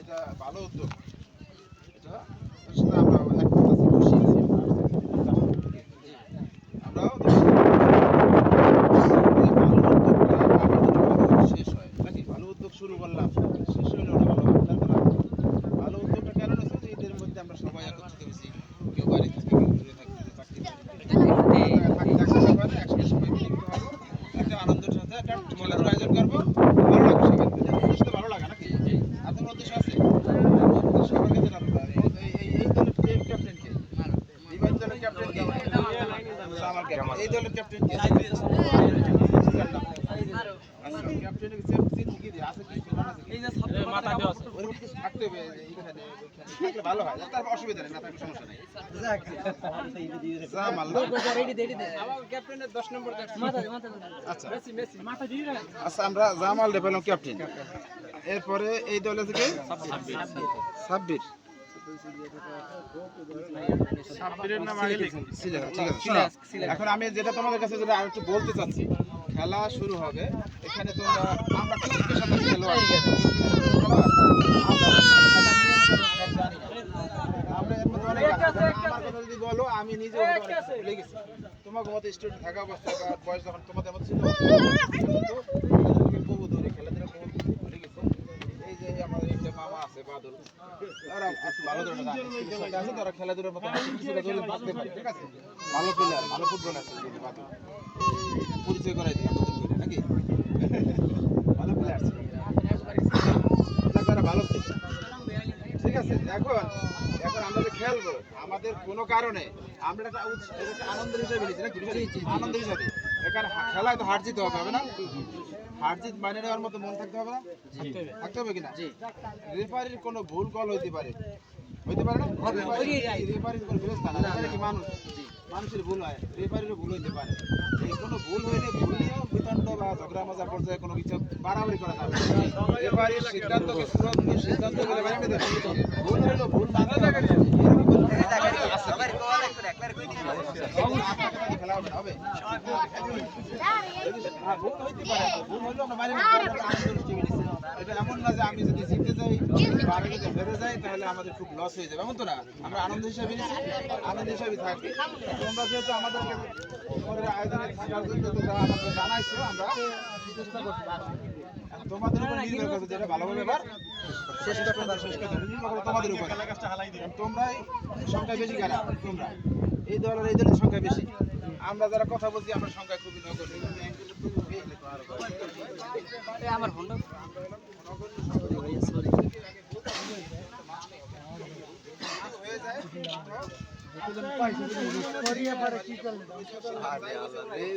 এটা ভালো উদ্যোগ এটা এর সাথে আমরা একমত আছি, খুশি আছি আমরাও এই ভালো উদ্যোগটা আবার শেষ হয় নাকি ভালো উদ্যোগ শুরু করলাম শেষ হইল না ভালো তারপর ভালো উদ্যোগটা কেন হচ্ছে যে এদের মধ্যে আমরা সবাই একত্রিত হয়েছি কেউ বাড়ি থেকে কেউ দূরে থাকতে চাকরি থাকতে থাকতে পারে একসাথে সবাই মিলিত হব একটা আনন্দের সাথে একটা খেলার আয়োজন করব ভালো লাগবে সবাই খুশি তো ভালো লাগে নাকি আপনার উদ্দেশ্য আছে সবার কাছে জানতে হবে। এই দলের কে- ক্যাপ্টেন আচ্ছা, আমরা জামাল রে পেলাম ক্যাপ্টেন এরপরে এই দলে থেকে সাব্বির ঠিক আছে, এখন আমি যেটা তোমাদের কাছে যেটা আরেকটু বলতে চাচ্ছি খেলা শুরু হবে। এখানে তোমরা, আমরা টিমের সাথে খেলোয়াড় বলো, আমি নিজে তোমাকে মতো স্টুডেন্ট থাকা অবস্থায় বয়স যখন তোমাদের মতো ছিল কিন্তু বহু দূরে খেলাধুলা বহু ভুলে গেছে এই যে আমার এই যে মামা আছে বাদল তারা একটু ভালো ধরনের জানে স্কুলের সাথে আছে তারা খেলাধুলার মতো কিছুটা পারে ঠিক আছে? ভালো প্লেয়ার ভালো ফুটবল আছে পরিচয় করাই দিই আমাদের নাকি? ভালো প্লেয়ার তারা ভালো ঠিক আছে এখন এখন আমরা যে খেলব আমাদের কোনো কারণে আমরা একটা আনন্দের হিসাবে নিচ্ছি না আনন্দ হিসাবে। এখানে খেলায় তো হার জিতে হবে হবে না? হার জিত মানে নেওয়ার মতো মন থাকতে হবে না? থাকতে হবে। কিনা? রেফারির কোনো ভুল কল হইতে পারে। হইতে পারে না? রেফারির কোনো ফেরস্তা না। কি মানুষ? মানুষের ভুল হয়। রেফারিরও ভুল হইতে পারে। কোনো ভুল হইলে ভুল নিয়েও বিতণ্ড বা ঝগড়া মজা পর্যায়ে কোনো কিছু বাড়াবাড়ি করা যাবে। রেফারির সিদ্ধান্তকে চূড়ান্ত সিদ্ধান্ত বলে মেনে হবে। ভুল হইল ভুল মানতে হবে। এরকম কোনো আছে কি? খেলা হবে না, হবে? হ্যাঁ, ভুল হইতে পারে। ভুল হইলেও আমরা মানি নিতে হবে, আমরা আনন্দের টিমে নিছি। এটা এমন না যে আমি যদি জিতে যাই যদি হেরে যাই তাহলে আমাদের খুব লস হয়ে যাবে। এমন তো না আমরা আনন্দ হিসাবে আনন্দ হিসাবে তোমরা যেহেতু আমাদেরকে তোমাদের আয়োজনে থাকার জন্য তোমরা আমাকে জানাইছো আমরা চেষ্টা করছি। এখন তোমাদের উপর নির্ভর করবে যেটা ভালোভাবে এবার চেষ্টা করবে শেষ করতে নির্ভর তোমাদের উপর। তোমরাই সংখ্যা বেশি কারা তোমরা। এই দলের এই দলের সংখ্যা বেশি। আমরা যারা কথা বলছি আমরা সংখ্যা খুবই নগর আমার হোন্ডা হয়ে